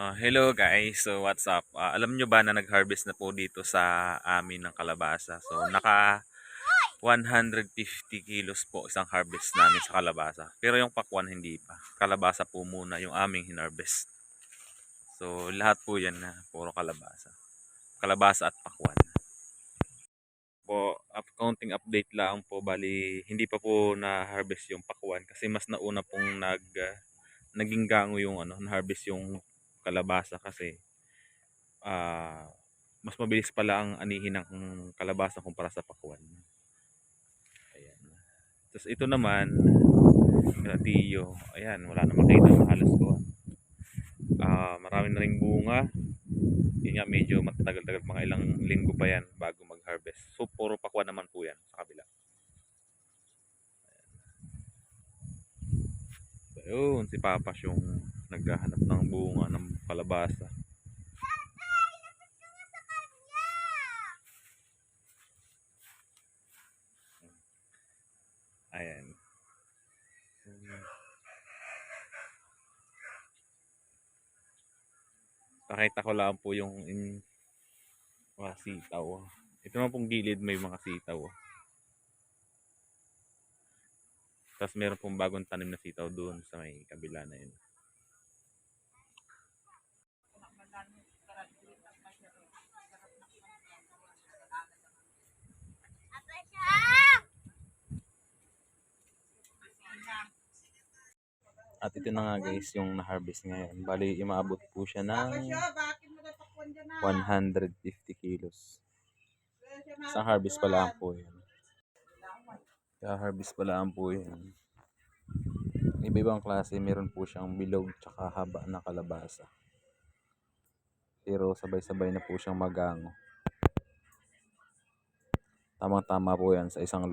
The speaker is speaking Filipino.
Ah, hello guys, so what's up? Ah, alam nyo ba na nag-harvest na po dito sa amin ng kalabasa? So naka 150 kilos po isang harvest namin sa kalabasa. Pero yung pakwan hindi pa. Kalabasa po muna yung aming hinarvest. So lahat po yan na puro kalabasa. Kalabasa at pakwan. Po, up, counting update lang po bali hindi pa po na-harvest yung pakwan kasi mas nauna pong nag ah, naging gango yung ano, na-harvest yung kalabasa kasi ah mas mabilis pala ang anihin ng kalabasa kumpara sa pakwan. Ayan. Tapos ito naman, kala Tiyo, ayan, wala na makita halos ko. Ah, marami na ring bunga. Yun nga, medyo matagal-tagal, mga ilang linggo pa yan bago mag-harvest. So, puro pakwan naman po yan sa kabila. Ayun, si Papa yung naghahanap ng bunga ng kalabasa. Ayan. Pakita ko lang po yung in, mga sitaw. Ito naman pong gilid may mga sitaw. Tapos meron pong bagong tanim na sitaw doon sa may kabila na yun. At ito na nga guys yung na-harvest ngayon. Bali, imaabot po siya ng 150 kilos. Isang harvest pa lang po yan. Kaya harvest pa lang po yan. Iba-ibang klase, meron po siyang bilog tsaka haba na kalabasa. Pero sabay-sabay na po siyang magango. Tamang-tama po yan sa isang